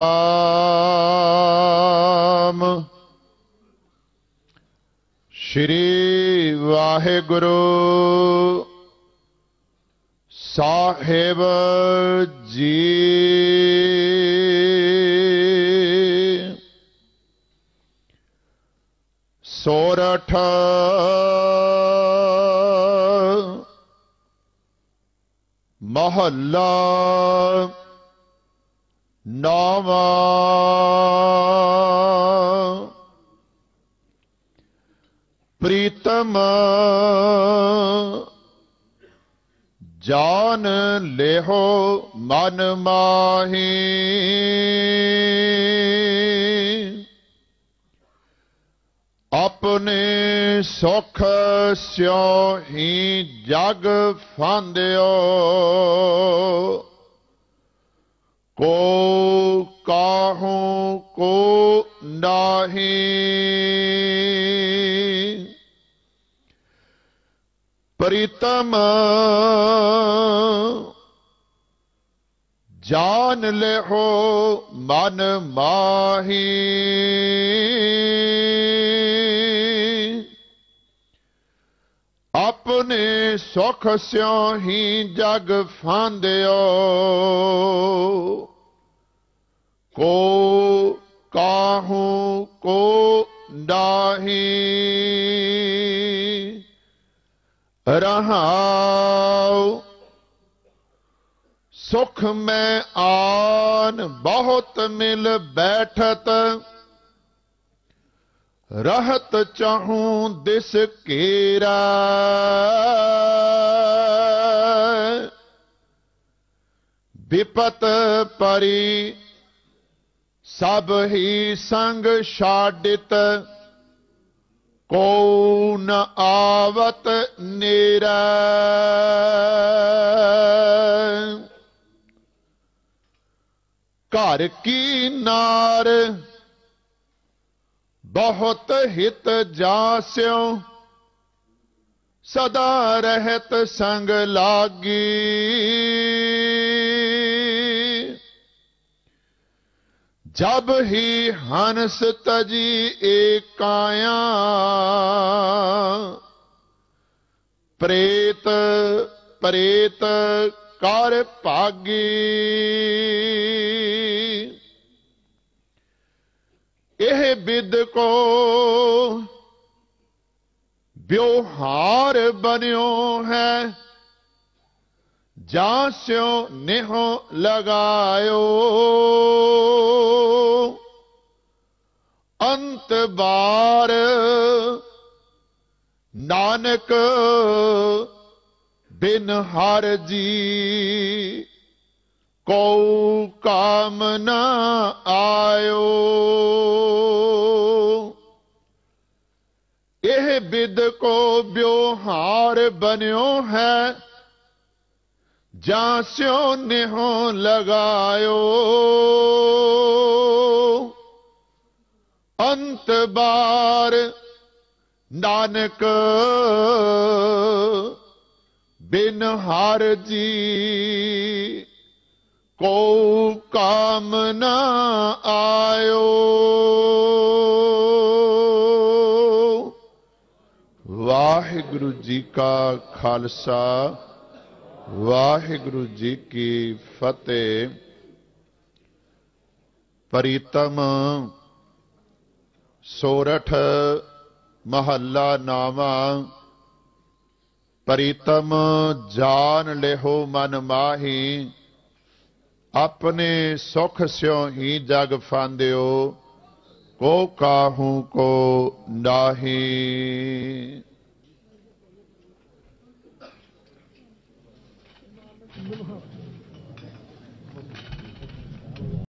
ਆਮ ਸ਼੍ਰੀ ਵਾਹਿਗੁਰੂ ਸਾਹਿਬ ਜੀ ਸੋਰਠ ਮਹੱਲਾ ਨਾਮ ਪ੍ਰੀਤਮ ਜਾਨ ਲੇਹੋ ਮਨ ਮਾਹੀ ਆਪਣੇ ਸੁਖ ਸਿਉ ਹੀ ਜਗ ਫਾਂਦਿਓ ਕੋ ਕੋ ਨਾਹੀ। ਪ੍ਰੀਤਮ ਜਾਨ ਲਿਹੋ ਮਨ ਮਾਹੀ। ਆਪਣੇ ਸੁਖ ਸਿਉ ਹੀ ਜਗ ਫਾਂਦਿਓ। ਕੋ ਕਾਹੂ ਕੋ ਨਾਹੀ ਰਹਾਉ। ਸੁਖ ਮੈਂ ਆਨ, ਬਹੁਤ ਮਿਲ ਬੈਠਤ। ਰਹਤ ਚਾਹੂੰ ਦਿਸ ਕੇਰਾ। ਵਿਪਤ ਪਰੀ ਸਭ ਹੀ ਸੰਗ ਛਾਡਿਤ ਕੋ ਨ ਆਵਤ ਨੇਰਾ। ਘਰ ਕੀ ਨਾਰ, ਬਹੁਤ ਹਿਤ ਜਾਸਿਓ। ਸਦਾ ਰਹਿਤ ਸੰਗ ਲਾਗੀ। ਜਬ ਹੀ ਹੰਸ ਤਜੀ ਏਕਾਇਆ, ਪ੍ਰੇਤ ਪ੍ਰੇਤ ਕਰ ਭਾਗੀ। ਇਹ ਬਿਦ ਕੋ ਵਿਵਹਾਰ ਬਨਿਓ ਹੈ ਜਾਂ ਸਿਓ ਨਿਹੋ ਲਗਾਇਓ ਅੰਤ ਬਾਰ ਨਾਨਕ ਬਿਨ ਹਰ ਜੀ ਕੋ ਕਾਮ ਨ ਆਇਓ ਇਹ ਬਿਦ ਕੋ ਵਿਵਹਾਰ ਬਨਿਓ ਹੈ ਜਾਂ ਸਿਓ ਨਿਹੋ ਲਗਾਇਓ। ਅੰਤ ਬਾਰ ਨਾਨਕ ਬਿਨ ਹਰ ਜੀ ਕੋ ਕਾਮ ਨ ਆਇਓ। ਵਾਹਿਗੁਰੂ ਜੀ ਕਾ ਖਾਲਸਾ। ਵਾਹਿਗੁਰੂ ਜੀ ਕੀ ਫਤਿਹ। ਪ੍ਰੀਤਮ ਸੋਰਠ ਮਹੱਲਾ ਨਾਮਾ। ਪ੍ਰੀਤਮ ਜਾਨ ਲਿਹੋ ਮਨ ਮਾਹੀ। ਆਪਣੇ ਸੁਖ ਸਿਉ ਹੀ ਜਗ ਫਾਂਦਿਓ, ਕੋ ਕਾਹੂ ਕੋ ਨਾਹੀ।